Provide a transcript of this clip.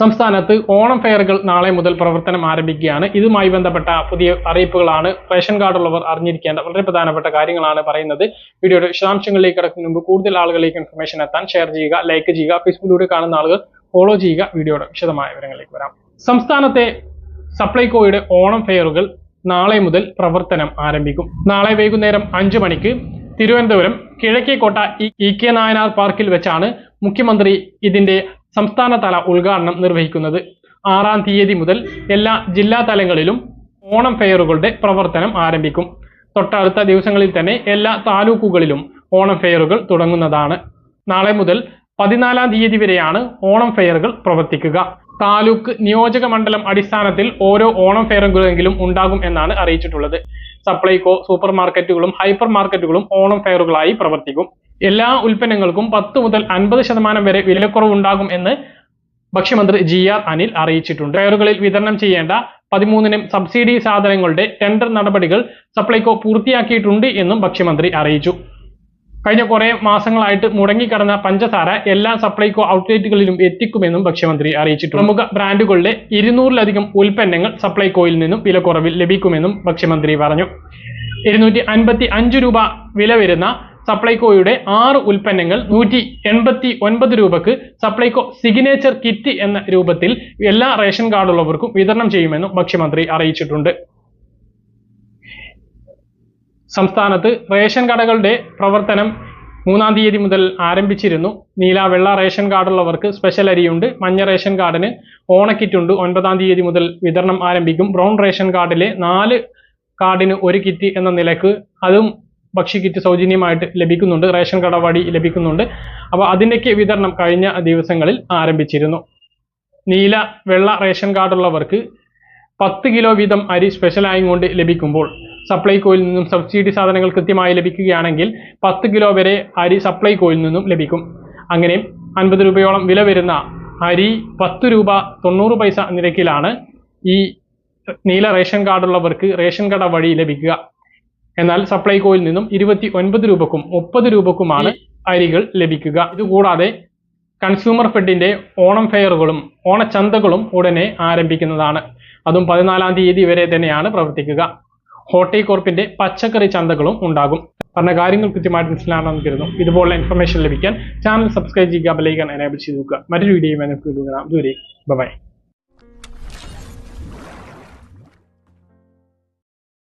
സംസ്ഥാനത്ത് ഓണം ഫെയറുകൾ നാളെ മുതൽ പ്രവർത്തനം ആരംഭിക്കുകയാണ്. ഇതുമായി ബന്ധപ്പെട്ട പുതിയ അറിയിപ്പുകളാണ് റേഷൻ കാർഡ് ഉള്ളവർ അറിഞ്ഞിരിക്കേണ്ട വളരെ പ്രധാനപ്പെട്ട കാര്യങ്ങളാണ് പറയുന്നത്. വീഡിയോയുടെ വിശദാംശങ്ങളിലേക്ക് കിടക്കുന്ന മുമ്പ് കൂടുതൽ ആളുകളിലേക്ക് ഇൻഫർമേഷൻ എത്താൻ ഷെയർ ചെയ്യുക ലൈക്ക് ചെയ്യുക ഫേസ്ബുക്കിലൂടെ കാണുന്ന ആളുകൾ ഫോളോ ചെയ്യുക. വീഡിയോയുടെ വിശദമായ വിവരങ്ങളിലേക്ക് വരാം. സംസ്ഥാനത്തെ സപ്ലൈകോയുടെ ഓണം ഫെയറുകൾ നാളെ മുതൽ പ്രവർത്തനം ആരംഭിക്കും. നാളെ വൈകുന്നേരം അഞ്ചു മണിക്ക് തിരുവനന്തപുരം കിഴക്കേക്കോട്ട ഇ കെ നായനാർ പാർക്കിൽ വെച്ചാണ് മുഖ്യമന്ത്രി ഇതിന്റെ സംസ്ഥാനതല ഉദ്ഘാടനം നിർവഹിക്കുന്നത് ആറാം തീയതി മുതൽ എല്ലാ ജില്ലാ തലങ്ങളിലും ഓണം ഫെയറുകളുടെ പ്രവർത്തനം ആരംഭിക്കും. തൊട്ടടുത്ത ദിവസങ്ങളിൽ തന്നെ എല്ലാ താലൂക്കുകളിലും ഓണം ഫെയറുകൾ തുടങ്ങുന്നതാണ്. നാളെ മുതൽ പതിനാലാം തീയതി വരെയാണ് ഓണം ഫെയറുകൾ പ്രവർത്തിക്കുക. താലൂക്ക് നിയോജക മണ്ഡലം അടിസ്ഥാനത്തിൽ ഓരോ ഓണം ഫെയറുകളെങ്കിലും ഉണ്ടാകും എന്നാണ് അറിയിച്ചിട്ടുള്ളത്. സപ്ലൈകോ സൂപ്പർ മാർക്കറ്റുകളും ഹൈപ്പർ മാർക്കറ്റുകളും ഓണം ഫെയറുകളായി പ്രവർത്തിക്കും. എല്ലാ ഉൽപ്പന്നങ്ങൾക്കും പത്ത് മുതൽ അൻപത് ശതമാനം വരെ വിലക്കുറവ് ഉണ്ടാകും എന്ന് ഭക്ഷ്യമന്ത്രി ജി ആർ അനിൽ അറിയിച്ചിട്ടുണ്ട്. ഫെയറുകളിൽ വിതരണം ചെയ്യേണ്ട പതിമൂന്നിനും സബ്സിഡി സാധനങ്ങളുടെ ടെൻഡർ നടപടികൾ സപ്ലൈകോ പൂർത്തിയാക്കിയിട്ടുണ്ട് എന്നും ഭക്ഷ്യമന്ത്രി അറിയിച്ചു. കഴിഞ്ഞ കുറേ മാസങ്ങളായിട്ട് മുടങ്ങിക്കിടന്ന പഞ്ചസാര എല്ലാ സപ്ലൈകോ ഔട്ട്ലെറ്റുകളിലും എത്തിക്കുമെന്നും ഭക്ഷ്യമന്ത്രി അറിയിച്ചിട്ടുണ്ട്. പ്രമുഖ ബ്രാൻഡുകളുടെ ഇരുന്നൂറിലധികം ഉൽപ്പന്നങ്ങൾ സപ്ലൈകോയിൽ നിന്നും വിലക്കുറവിൽ ലഭിക്കുമെന്നും ഭക്ഷ്യമന്ത്രി പറഞ്ഞു. ഇരുന്നൂറ്റി അൻപത്തി അഞ്ച് രൂപ വില വരുന്ന സപ്ലൈകോയുടെ ആറ് ഉൽപ്പന്നങ്ങൾ നൂറ്റി എൺപത്തി ഒൻപത് രൂപക്ക് സപ്ലൈകോ സിഗ്നേച്ചർ കിറ്റ് എന്ന രൂപത്തിൽ എല്ലാ റേഷൻ കാർഡുള്ളവർക്കും വിതരണം ചെയ്യുമെന്നും ഭക്ഷ്യമന്ത്രി അറിയിച്ചിട്ടുണ്ട്. സംസ്ഥാനത്ത് റേഷൻ കടകളുടെ പ്രവർത്തനം മൂന്നാം തീയതി മുതൽ ആരംഭിച്ചിരുന്നു. നീല വെള്ള റേഷൻ കാർഡുള്ളവർക്ക് സ്പെഷ്യൽ അരിയുണ്ട്. മഞ്ഞ റേഷൻ കാർഡിന് ഓണക്കിറ്റ് ഉണ്ട് ഒൻപതാം തീയതി മുതൽ വിതരണം ആരംഭിക്കും. ബ്രൗൺ റേഷൻ കാർഡിലെ നാല് കാർഡിന് ഒരു കിറ്റ് എന്ന നിലയ്ക്ക് അതും ഭക്ഷ്യ കിറ്റ് സൗജന്യമായിട്ട് ലഭിക്കുന്നുണ്ട്. റേഷൻ കട വഴി ലഭിക്കുന്നുണ്ട്. അപ്പോൾ അതിന്റെയൊക്കെ വിതരണം കഴിഞ്ഞ ദിവസങ്ങളിൽ ആരംഭിച്ചിരുന്നു. നീല വെള്ള റേഷൻ കാർഡുള്ളവർക്ക് പത്ത് കിലോ വീതം അരി സ്പെഷ്യലായും കൊണ്ട് ലഭിക്കുമ്പോൾ സപ്ലൈകോയിൽ നിന്നും സബ്സിഡി സാധനങ്ങൾ കൃത്യമായി ലഭിക്കുകയാണെങ്കിൽ പത്ത് കിലോ വരെ അരി സപ്ലൈകോയിൽ നിന്നും ലഭിക്കും. അങ്ങനെ അൻപത് രൂപയോളം വില വരുന്ന അരി പത്ത് രൂപ തൊണ്ണൂറ് പൈസ നിരക്കിലാണ് ഈ നീല റേഷൻ കാർഡുള്ളവർക്ക് റേഷൻ കട വഴി ലഭിക്കുക. എന്നാൽ സപ്ലൈകോയിൽ നിന്നും ഇരുപത്തി ഒൻപത് രൂപക്കും മുപ്പത് രൂപക്കുമാണ് അരികൾ ലഭിക്കുക. ഇതുകൂടാതെ കൺസ്യൂമർ ഫെഡിന്റെ ഓണം ഫെയറുകളും ഓണച്ചന്തകളും ഉടനെ ആരംഭിക്കുന്നതാണ്. അതും പതിനാലാം തീയതി വരെ തന്നെയാണ് പ്രവർത്തിക്കുക. ഹോർട്ടികോർപ്പിന്റെ പച്ചക്കറി ചന്തകളും ഉണ്ടാകും. പറഞ്ഞ കാര്യങ്ങൾ കൃത്യമായിട്ട് മനസ്സിലാണെന്ന് കരുതുന്നു. ഇതുപോലുള്ള ഇൻഫർമേഷൻ ലഭിക്കാൻ ചാനൽ സബ്സ്ക്രൈബ് ചെയ്യുക ബെലൈക്കൺ എനേബിൾ ചെയ്ത് നോക്കുക മറ്റൊരു വീഡിയോയുമായി നമുക്ക് ബൈ